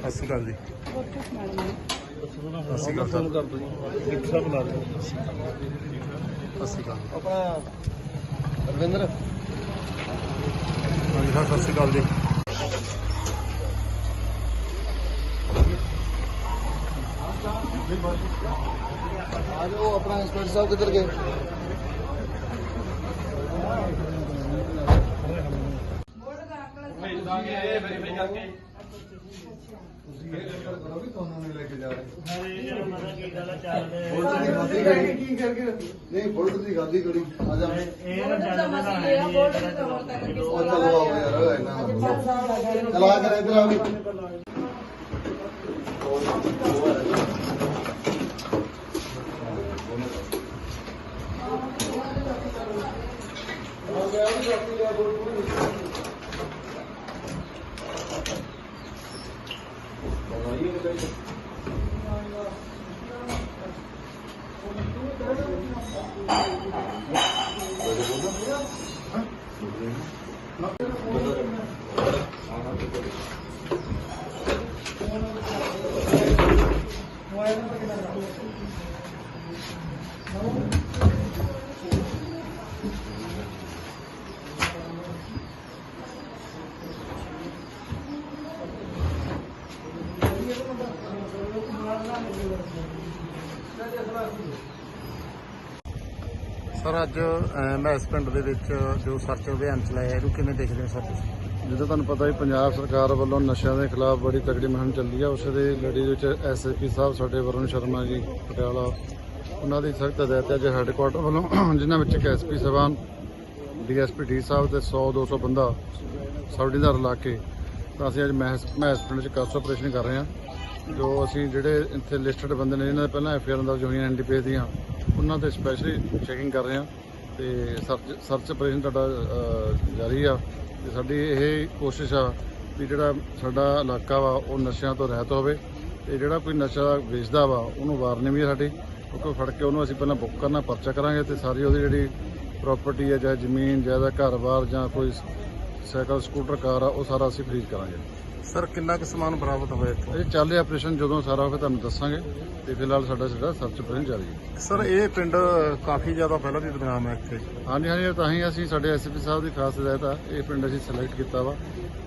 ਸਤਿ ਸ਼੍ਰੀ ਅਕਾਲ ਜੀ। ਸਤਿ ਸ਼੍ਰੀ ਅਕਾਲ। ਸਰ ਇੱਕ ਸਭ ਲਾ ਦਿਓ ਸਤਿ ਸ਼੍ਰੀ ਅਕਾਲ। ਆਪਣਾ ਰਵਿੰਦਰ। ਹਾਂਜੀ ਸਰ ਸਤਿ ਸ਼੍ਰੀ ਅਕਾਲ ਜੀ। ਆ ਜਾਓ ਆਪਣਾ ਇੰਸਪੈਕਟਰ ਸਾਹਿਬ ਕਿੱਧਰ ਗਏ ਕਰੋ ਵੀ ਤੁਹਾਨੂੰ ਨਹੀਂ ਲੈ ਕੇ ਜਾ ਰਹੇ ਨਹੀਂ ਬੁਲਟ ਦੀ ਗਾਦੀ ਕਰੀ ਆ ਜਾ ਉਹ ਚਲੋ ਆਓ ਯਾਰ ਇਹਨਾਂ ਚਲਾ ਕਰ ਇਧਰ ਆ ਵੀ ਸਰ ਅੱਜ ਅਹ, ਮੈਂ ਇਸ ਪਿੰਡ ਦੇ ਵਿੱਚ ਜੋ ਸਰਚ ਅਭਿਆਨ ਚਲਾਇਆ ਇਹਨੂੰ ਕਿਵੇਂ ਦੇਖਦੇ ਹੋ ਸਰ ਤੁਸੀਂ? ਜਦੋਂ ਤੁਹਾਨੂੰ ਪਤਾ ਹੈ ਪੰਜਾਬ ਸਰਕਾਰ ਵੱਲੋਂ ਨਸ਼ਿਆਂ ਦੇ ਖਿਲਾਫ ਬੜੀ ਤਕੜੀ ਮੁਹਿੰਮ ਚੱਲਦੀ ਹੈ ਉਸ ਦੇ ਲੜੀ ਵਿੱਚ ਐਸਐਸਪੀ ਸਾਹਿਬ ਸਾਡੇ ਵਰੁਣ ਸ਼ਰਮਾ ਜੀ ਪਟਿਆਲਾ ਉਹਨਾਂ ਦੀ ਸਖਤ ਹਦਾਇਤ ਹੈ ਜੇ ਹੈੱਡਕੁਆਟਰ ਵੱਲੋਂ ਜਿਨ੍ਹਾਂ ਵਿੱਚ ਇੱਕ ਐਸਪੀ ਸਾਹਿਬਾਨ ਡੀਐਸਪੀ ਡੀ ਸਾਹਿਬ ਤੇ 100 200 ਬੰਦਾ ਸਬ ਡਿਵੀਜ਼ਨ ਲਾ ਕੇ ਤਾਂ ਅਸੀਂ ਅੱਜ ਮਹਿਸ ਮਹਿਸ ਪਿੰਡ 'ਚ ਕਾਸ ਆਪਰੇਸ਼ਨ ਕਰ ਰਹੇ ਹਾਂ। ਜੋ ਅਸੀਂ ਜਿਹੜੇ ਇੱਥੇ ਲਿਸਟਡ ਬੰਦੇ ਨੇ ਜਿਨ੍ਹਾਂ ਦੇ ਪਹਿਲਾਂ ਐਫਆਈਆਰ ਅੰਦਰ ਹੋਈਆਂ ਐਨਡੀਪੀਐਸ ਦੀਆਂ ਉਹਨਾਂ ਤੇ ਸਪੈਸ਼ਲੀ ਚੈਕਿੰਗ ਕਰ ਰਹੇ ਹਾਂ ਤੇ ਸਰਚ ਸਰਚ ਆਪਰੇਸ਼ਨ ਤੁਹਾਡਾ ਜਾਰੀ ਆ ਤੇ ਸਾਡੀ ਇਹ ਕੋਸ਼ਿਸ਼ ਆ ਵੀ ਜਿਹੜਾ ਸਾਡਾ ਇਲਾਕਾ ਵਾ, ਉਹ ਨਸ਼ਿਆਂ ਤੋਂ ਰਹਿਤ ਹੋਵੇ ਤੇ ਜਿਹੜਾ ਕੋਈ ਨਸ਼ਾ ਵੇਚਦਾ ਵਾ, ਉਹਨੂੰ ਵਾਰਨੀ ਵੀ ਆ ਸਾਡੀ ਕਿਉਂਕਿ ਫੜ ਕੇ ਉਹਨੂੰ ਅਸੀਂ ਪਹਿਲਾਂ ਬੁੱਕ ਕਰਨਾ, ਪਰਚਾ ਕਰਾਂਗੇ ਤੇ ਸਾਰੀ ਉਹਦੀ ਜਿਹੜੀ ਪ੍ਰਾਪਰਟੀ ਹੈ ਜਾਂ ਜ਼ਮੀਨ ਜਾਇਦਾਦ ਘਰ-ਬਾਰ ਜਾਂ ਕੋਈ ਸਾਈਕਲ, ਸਕੂਟਰ, ਕਾਰ ਆ, ਉਹ ਸਾਰਾ ਅਸੀਂ ਫ੍ਰੀਜ਼ ਕਰਾਂਗੇ। ਸਰ ਕਿੰਨਾ ਕੁ ਸਮਾਨ ਬਰਾਮਦ ਹੋਇਆ ਇੱਥੋਂ? ਇਹ ਚੱਲ ਰਿਹਾ ਆਪਰੇਸ਼ਨ ਜਦੋਂ ਸਾਰਾ ਹੋਵੇ ਤੁਹਾਨੂੰ ਦੱਸਾਂਗੇ। ਤੇ ਫਿਲਹਾਲ ਸਾਡਾ ਜਿਹੜਾ ਸਰਚ ਆਪਰੇਸ਼ਨ ਜਾਰੀ ਹੈ। ਸਰ ਇਹ ਪਿੰਡ ਕਾਫੀ ਜ਼ਿਆਦਾ ਪਹਿਲਾਂ ਵੀ ਬਦਨਾਮ ਹੈ ਇੱਥੇ। ਹਾਂਜੀ ਹਾਂਜੀ ਤਾਂ ਹੀ ਅਸੀਂ ਸਾਡੇ ਐਸਪੀ ਸਾਹਿਬ ਦੀ ਖਾਸ ਹਦਾਇਤ ਆ। ਇਹ ਪਿੰਡ ਅਸੀਂ ਸਿਲੈਕਟ ਕੀਤਾ ਵਾ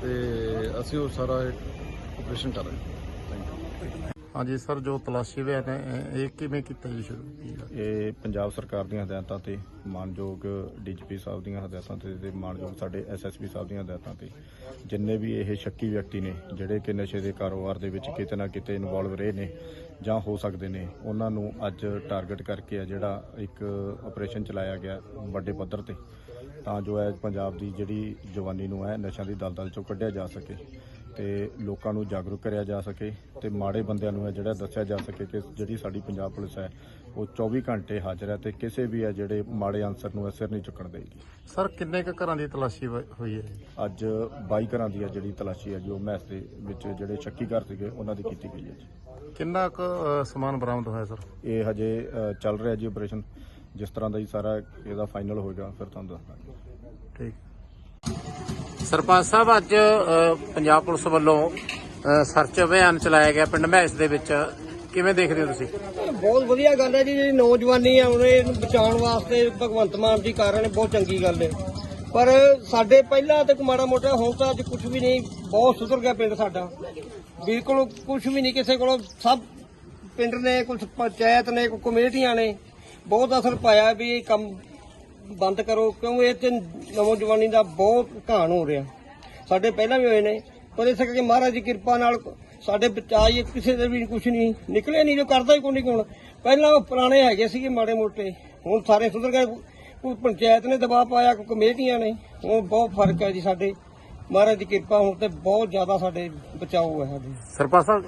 ਤੇ ਅਸੀਂ ਉਹ ਸਾਰਾ ਆਪਰੇਸ਼ਨ ਕਰ ਰਹੇ ਹਾਂ। ਥੈਂਕ ਯੂ ਹਾਂਜੀ ਸਰ, ਜੋ ਤਲਾਸ਼ੀ ਅਭਿਆਨ ਹੈ ਇਹ- ਕਿਵੇਂ ਕੀਤਾ ਜੀ ਸ਼ੁਰੂ? ਇਹ ਪੰਜਾਬ ਸਰਕਾਰ ਦੀਆਂ ਹਦਾਇਤਾਂ ਤੇ, ਮਾਨਯੋਗ ਡੀਜੀਪੀ ਸਾਹਿਬ ਦੀਆਂ ਹਦਾਇਤਾਂ ਤੇ ਤੇ ਮਾਨਯੋਗ ਸਾਡੇ ਐਸਐਸਪੀ ਸਾਹਿਬ ਦੀਆਂ ਹਦਾਇਤਾਂ ਤੇ। ਜਿੰਨੇ ਵੀ ਇਹ ਸ਼ੱਕੀ ਵਿਅਕਤੀ ਨੇ, ਜਿਹੜੇ ਕਿ ਨਸ਼ੇ ਦੇ ਕਾਰੋਬਾਰ ਦੇ ਵਿੱਚ ਕਿਤੇ ਨਾ ਕਿਤੇ ਇਨਵੋਲਵ ਰਹੇ ਨੇ ਜਾਂ ਹੋ ਸਕਦੇ ਨੇ, ਉਹਨਾਂ ਨੂੰ ਅੱਜ ਟਾਰਗੇਟ ਕਰਕੇ ਆ ਜਿਹੜਾ ਇੱਕ ਆਪਰੇਸ਼ਨ ਚਲਾਇਆ ਗਿਆ ਵੱਡੇ ਪੱਧਰ ਤੇ। ਤਾਂ ਜੋ ਹੈ ਪੰਜਾਬ ਦੀ ਜਿਹੜੀ ਜਵਾਨੀ ਨੂੰ ਹੈ, ਨਸ਼ਿਆਂ ਦੀ ਦਲਦਲ ਚੋਂ ਕੱਢਿਆ ਜਾ ਸਕੇ। ਤੇ ਲੋਕਾਂ ਨੂੰ ਜਾਗਰੂਕ ਕਰਿਆ ਜਾ ਸਕੇ ਤੇ ਮਾੜੇ ਬੰਦਿਆਂ ਨੂੰ ਹੈ ਜਿਹੜਾ ਦੱਸਿਆ ਜਾ ਸਕੇ ਕਿ ਜਿਹੜੀ ਸਾਡੀ ਪੰਜਾਬ ਪੁਲਿਸ ਹੈ ਉਹ 24 ਘੰਟੇ ਹਾਜ਼ਰ ਹੈ ਤੇ ਕਿਸੇ ਵੀ ਹੈ ਜਿਹੜੇ ਮਾੜੇ ਅਨਸਰ ਨੂੰ ਸਿਰ ਨਹੀਂ ਚੁੱਕਣ ਦੇਗੀ। ਸਰ ਕਿੰਨੇ ਕੁ ਘਰਾਂ ਦੀ ਤਲਾਸ਼ੀ ਹੋਈ ਹੈ? ਅੱਜ 22 ਘਰਾਂ ਦੀ ਹੈ ਜਿਹੜੀ ਤਲਾਸ਼ੀ ਹੈ ਜੋ ਮਹਿਸ ਦੇ ਵਿੱਚ ਜਿਹੜੇ ਸ਼ੱਕੀ ਘਰ ਸੀਗੇ ਉਹਨਾਂ ਦੀ ਕੀਤੀ ਗਈ ਹੈ ਜੀ। ਕਿੰਨਾ ਕੁ ਸਮਾਨ ਬਰਾਮਦ ਹੋਇਆ ਸਰ? ਇਹ ਹਜੇ ਚੱਲ ਰਿਹਾ ਜੀ ਆਪਰੇਸ਼ਨ ਜਿਸ ਤਰ੍ਹਾਂ ਦਾ ਹੀ ਸਾਰਾ ਇਹਦਾ ਫਾਈਨਲ ਹੋਏਗਾ ਫਿਰ ਤੁਹਾਨੂੰ ਦੱਸਾਂਗੇ ਠੀਕ। ਸਰਪੰਚ ਸਾਹਿਬ, ਅੱਜ ਪੰਜਾਬ ਪੁਲਿਸ ਵੱਲੋਂ ਸਰਚ ਅਭਿਆਨ ਚਲਾਇਆ ਗਿਆ ਪਿੰਡ ਮਹਿਸ ਦੇ ਵਿੱਚ। ਕਿਵੇਂ ਦੇਖਦੇ ਹੋ ਤੁਸੀਂ? ਬਹੁਤ ਵਧੀਆ ਗੱਲ ਹੈ ਜੀ, ਜਿਹੜੀ ਨੌਜਵਾਨੀ ਆ, ਉਹਨੇ ਬਚਾਉਣ ਵਾਸਤੇ ਭਗਵੰਤ ਮਾਨ ਜੀ ਕਰ ਰਹੇ ਨੇ ਬਹੁਤ ਚੰਗੀ ਗੱਲ ਹੈ। ਪਰ ਸਾਡੇ ਪਹਿਲਾਂ ਤੇ ਮਾੜਾ ਮੋਟਾ ਹੁਣ ਤਾਂ ਅੱਜ ਕੁਝ ਵੀ ਨਹੀਂ, ਬਹੁਤ ਸੁਧਰ ਗਿਆ ਪਿੰਡ ਸਾਡਾ। ਬਿਲਕੁਲ ਕੁਝ ਵੀ ਨਹੀਂ ਕਿਸੇ ਕੋਲੋਂ, ਸਭ ਪਿੰਡ ਨੇ ਕੁਝ ਪੰਚਾਇਤ ਨੇ ਕੁਝ ਕਮੇਟੀਆਂ ਨੇ, ਬਹੁਤ ਅਸਰ ਪਾਇਆ ਵੀ ਕੰਮ ਬੰਦ ਕਰੋ, ਕਿਉਂ ਇਹ ਤੇ ਨੌਜਵਾਨੀ ਦਾ ਬਹੁਤ ਘਾਣ ਹੋ ਰਿਹਾ। ਸਾਡੇ ਪਹਿਲਾਂ ਵੀ ਹੋਏ ਨੇ, ਪਰ ਇਸ ਕਰਕੇ ਮਹਾਰਾਜ ਦੀ ਕਿਰਪਾ ਨਾਲ ਸਾਡੇ ਬਚਾਈ ਕਿਸੇ ਦੇ ਵੀ ਕੁਝ ਨਹੀਂ, ਨਿਕਲੇ ਨਹੀਂ, ਜੋ ਕਰਦਾ ਹੀ ਕੋਈ ਨਹੀਂ ਕੋਣ। ਪਹਿਲਾਂ ਉਹ ਪੁਰਾਣੇ ਹੈਗੇ ਸੀਗੇ ਮਾੜੇ ਮੋਟੇ, ਹੁਣ ਸਾਰੇ ਸੁਧਰ ਗਏ। ਕੋਈ ਪੰਚਾਇਤ ਨੇ ਦਬਾਅ ਪਾਇਆ, ਕੋਈ ਕਮੇਟੀਆਂ ਨੇ, ਹੁਣ ਬਹੁਤ ਫ਼ਰਕ ਹੈ ਜੀ ਸਾਡੇ। ਮਹਾਰਾਜ ਦੀ ਕਿਰਪਾ ਹੁਣ ਤੇ ਬਹੁਤ ਜ਼ਿਆਦਾ ਸਾਡੇ ਬਚਾਓ ਹੈ ਸਾਡੇ। ਸਰਪੰਚ ਸਾਹਿਬ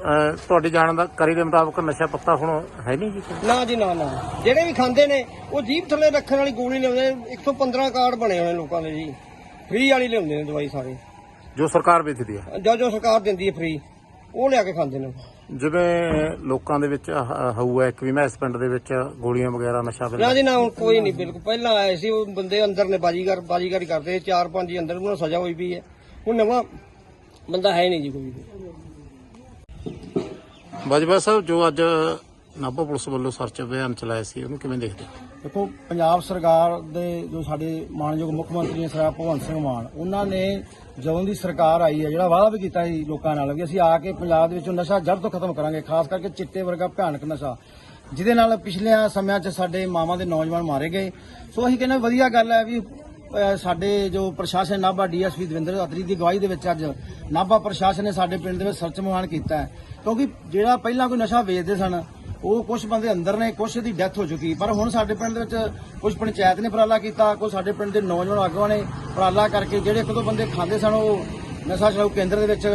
ਤੁਹਾਡੀ ਜਾਣਕਾਰੀ ਦੇ ਮੁਤਾਬਕ ਨਸ਼ਾ ਪੱਤਾ ਹੁਣ ਹੈ ਨਹੀਂ ਜੀ ਕੋਈ? ਨਾ ਜੀ ਨਾ ਨਾ। ਜਿਹੜੇ ਵੀ ਖਾਂਦੇ ਨੇ ਉਹ ਜੀਭ ਥੱਲੇ ਰੱਖਣ ਵਾਲੀ ਗੋਲੀ ਲਿਆਉਂਦੇ ਨੇ 115 ਕਾਰਡ ਬਣੇ ਹੋਏ ਲੋਕਾਂ ਦੇ ਜੀ। ਫ੍ਰੀ ਵਾਲੀ ਲਿਆਉਂਦੇ ਨੇ ਦਵਾਈ ਸਾਰੇ। ਜੋ ਸਰਕਾਰ ਵੇਚਦੀ ਹੈ ਜੋ ਜੋ ਸਰਕਾਰ ਦਿੰਦੀ ਹੈ ਫ੍ਰੀ ਉਹ ਲਿਆ ਕੇ ਖਾਂਦੇ ਨੇ। ਜਿਵੇਂ ਲੋਕਾਂ ਦੇ ਵਿੱਚ ਹ- ਹਊ ਹੈ ਇੱਕ ਵੀ ਮੈਂ ਇਸ ਪਿੰਡ ਦੇ ਵਿੱਚ ਗੋਲੀਆਂ ਵਗੈਰਾ ਨਸ਼ਾ ਨਾ ਜੀ ਨਾ ਹੁਣ ਕੋਈ ਨਹੀਂ ਬਿਲਕੁਲ। ਪਹਿਲਾਂ ਆਏ ਸੀ ਉਹ ਬੰਦੇ ਅੰਦਰ ਨੇ ਬਾਜੀਗਰ ਬਾਜੀਗਰੀ ਕਰਦੇ ਚਾਰ ਪੰਜ ਹੀ ਅੰਦਰ ਉਹਨਾਂ ਨੂੰ ਸਜ਼ਾ ਹੋਈ ਪਈ ਹੈ। ਹੁਣ ਨਵਾਂ ਬੰਦਾ ਹੈ ਨਹੀਂ ਜੀ ਕੋਈ ਵੀ। ਬਾਜਵਾ ਸਾਹਿਬ ਜੋ ਅੱਜ ਨਾਭਾ ਪੁਲਿਸ ਵੱਲੋਂ ਸਰਚ ਅਭਿਆਨ ਚਲਾਇਆ ਸੀ ਉਹਨੂੰ ਕਿਵੇਂ ਦੇਖਦੇ ਹੋ? ਦੇਖੋ ਪੰਜਾਬ ਸਰਕਾਰ ਦੇ ਜੋ ਸਾਡੇ ਮਾਨਯੋਗ ਮੁੱਖ ਮੰਤਰੀ ਨੇ ਸਰਦਾਰ ਭਗਵੰਤ ਸਿੰਘ ਮਾਨ ਉਹਨਾਂ ਨੇ ਜਦੋਂ ਦੀ ਸਰਕਾਰ ਆਈ ਹੈ ਜਿਹੜਾ ਵਾਅਦਾ ਵੀ ਕੀਤਾ ਸੀ ਲੋਕਾਂ ਨਾਲ ਵੀ ਅਸੀਂ ਆ ਕੇ ਪੰਜਾਬ ਦੇ ਵਿੱਚੋਂ ਨਸ਼ਾ ਜੜ ਤੋਂ ਖਤਮ ਕਰਾਂਗੇ ਖਾਸ ਕਰਕੇ ਚਿੱਟੇ ਵਰਗਾ ਭਿਆਨਕ ਨਸ਼ਾ ਜਿਹਦੇ ਨਾਲ ਪਿਛਲੇ ਸਮਿਆਂ 'ਚ ਸਾਡੇ ਮਾਵਾਂ ਦੇ ਨੌਜਵਾਨ ਮਾਰੇ ਗਏ। ਸੋ ਅਸੀਂ ਕਹਿੰਦੇ ਵਧੀਆ ਗੱਲ ਹੈ ਵੀ ਸਾਡੇ ਜੋ ਪ੍ਰਸ਼ਾਸਨ ਨਾਭਾ ਡੀਐਸਪੀ ਦਵਿੰਦਰ ਅਤਰੀ ਦੀ ਗਵਾਹੀ ਦੇ ਵਿੱਚ ਅੱਜ ਨਾਭਾ ਪ੍ਰਸ਼ਾਸਨ ਨੇ ਸਾਡੇ ਪਿੰਡ ਦੇ ਵਿੱਚ ਸਰਚ ਮੁਹਿੰਮ ਕੀਤਾ ਹੈ। ਕਿਉਂਕਿ ਜਿਹੜਾ ਪਹਿਲਾਂ ਕੋਈ ਨਸ਼ਾ ਵੇਚਦੇ ਸਨ, ਉਹ ਕੁਝ ਬੰਦੇ ਅੰਦਰ ਨੇ ਕੁਝ ਦੀ ਡੈਥ ਹੋ ਚੁੱਕੀ। ਪਰ ਹੁਣ ਸਾਡੇ ਪਿੰਡ ਦੇ ਵਿੱਚ ਕੁਝ ਪੰਚਾਇਤ ਨੇ ਉਪਰਾਲਾ ਕੀਤਾ ਕੁਝ ਸਾਡੇ ਪਿੰਡ ਦੇ ਨੌਜਵਾਨ ਆਗੂਆਂ ਨੇ ਉਪਰਾਲਾ ਕਰਕੇ ਜਿਹੜੇ ਇੱਕ ਦੋ ਬੰਦੇ ਖਾਂਦੇ ਸਨ, ਉਹ ਨਸ਼ਾ ਛਡਾਊ ਕੇਂਦਰ ਦੇ ਵਿੱਚ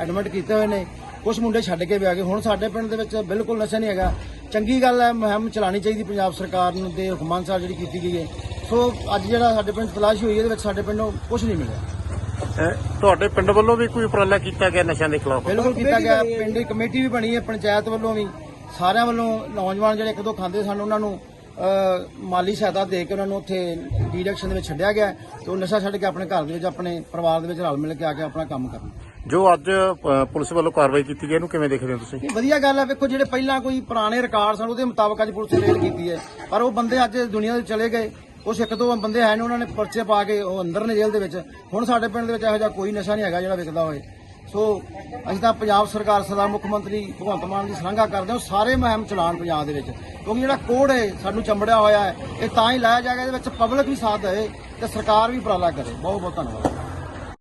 ਐਡਮਿਟ ਕੀਤੇ ਹੋਏ ਨੇ। ਕੁਝ ਮੁੰਡੇ ਛੱਡ ਕੇ ਵੀ ਆ ਗਏ। ਹੁਣ ਸਾਡੇ ਪਿੰਡ ਦੇ ਵਿੱਚ ਬਿਲਕੁਲ ਨਸ਼ਾ ਨਹੀਂ ਹੈਗਾ। ਚੰਗੀ ਗੱਲ ਹੈ, ਮੁਹਿੰਮ ਚਲਾਉਣੀ ਚਾਹੀਦੀ ਪੰਜਾਬ ਸਰਕਾਰ ਨੂੰ ਦੇ ਹੁਕਮਾਂ ਅਨੁਸਾਰ ਜਿਹੜੀ ਕੀਤੀ ਗਈ ਹੈ। ਸੋ ਅੱਜ ਜਿਹੜਾ ਸਾਡੇ ਪਿੰਡ ਤਲਾਸ਼ੀ ਹੋਈ ਇਹਦੇ ਵਿੱਚ ਸਾਡੇ ਪਿੰਡੋਂ ਕੁਝ ਨਹੀਂ ਮਿਲਿਆ। ਅਹ ਤੁਹਾਡੇ ਪਿੰਡ ਵੱਲੋਂ ਵੀ ਕੋਈ ਉਪਰਾਲਾ ਕੀਤਾ ਗਿਆ ਨਸ਼ਿਆਂ ਦੇ ਖਿਲਾਫ? ਬਿਲਕੁਲ ਕੀਤਾ ਗਿਆ। ਪਿੰਡ ਦੀ ਕਮੇਟੀ ਵੀ ਬਣੀ ਹੈ ਪੰਚਾਇਤ ਵੱਲੋਂ ਵੀ। ਸਾਰਿਆਂ ਵੱਲੋਂ ਨੌਜਵਾਨ ਜਿਹੜੇ ਇੱਕ ਦੋ ਖਾਂਦੇ ਸਨ ਉਹਨਾਂ ਨੂੰ ਅਹ, ਮਾਲੀ ਸਹਾਇਤਾ ਦੇ ਕੇ ਉਹਨਾਂ ਨੂੰ ਉੱਥੇ ਡਿਰੈਕਸ਼ਨ ਦੇ ਵਿੱਚ ਛੱਡਿਆ ਗਿਆ ਤੇ ਉਹ ਨਸ਼ਾ ਛੱਡ ਕੇ ਆਪਣੇ ਘਰ ਦੇ ਵਿੱਚ ਆਪਣੇ ਪਰਿਵਾਰ ਦੇ ਵਿੱਚ ਰਲ ਮਿਲ ਕੇ ਆ ਕੇ ਆਪਣਾ ਕੰਮ ਕਰਨ। ਜੋ ਅੱਜ ਅਹ, ਪੁਲਿਸ ਵੱਲੋਂ ਕਾਰਵਾਈ ਕੀਤੀ ਗਈ ਇਹਨੂੰ ਕਿਵੇਂ ਦੇਖਦੇ ਹੋ ਤੁਸੀਂ? ਇਹ ਵਧੀਆ ਗੱਲ ਹੈ ਵੇਖੋ ਜਿਹੜੇ ਪਹਿਲਾਂ ਕੋਈ ਪੁਰਾਣੇ ਰਿਕਾਰਡ ਸਨ ਉਹਦੇ ਮੁਤਾਬਕ ਅੱਜ ਪੁਲਿਸ ਨੇ ਰੇਡ ਕੀਤੀ ਹੈ। ਪਰ ਉਹ ਬੰਦੇ ਅੱਜ ਦੁਨੀਆ ਦੇ ਚਲੇ ਗਏ। ਕੁਛ ਇੱਕ ਦੋ ਬੰਦੇ ਹੈ ਨੇ ਉਹਨਾਂ ਨੇ ਪਰਚੇ ਪਾ ਕੇ ਉਹ ਅੰਦਰ ਨੇ ਜੇਲ੍ਹ ਦੇ ਵਿੱਚ। ਹੁਣ ਸਾਡੇ ਪਿੰਡ ਦੇ ਵਿੱਚ ਇਹੋ ਜਿਹਾ ਕੋਈ ਨਸ਼ਾ ਨਹੀਂ ਹੈਗਾ ਜਿਹੜਾ ਵਿਕਦਾ ਹੋਏ। ਸੋ ਅਸੀਂ ਤਾਂ ਪੰਜਾਬ ਸਰਕਾਰ ਸਦਾ ਮੁੱਖ ਮੰਤਰੀ ਭਗਵੰਤ ਮਾਨ ਦੀ ਸ਼ਲਾਘਾ ਕਰਦੇ ਹਾਂ। ਉਹ ਸਾਰੇ ਮੁਹਿੰਮ ਚਲਾਉਣ ਪੰਜਾਬ ਦੇ ਵਿੱਚ। ਕਿਉਂਕਿ ਜਿਹੜਾ ਕੋਡ ਹੈ, ਸਾਨੂੰ ਚੰਬੜਿਆ ਹੋਇਆ ਹੈ, ਇਹ ਤਾਂ ਹੀ ਲਾਇਆ ਜਾਏਗਾ, ਇਹਦੇ ਵਿੱਚ ਪਬਲਿਕ ਵੀ ਸਾਥ ਦੇਵੇ ਤੇ ਸਰਕਾਰ ਵੀ ਉਪਰਾਲਾ ਕਰੇ। ਬਹੁਤ ਬਹੁਤ ਧੰਨਵਾਦ।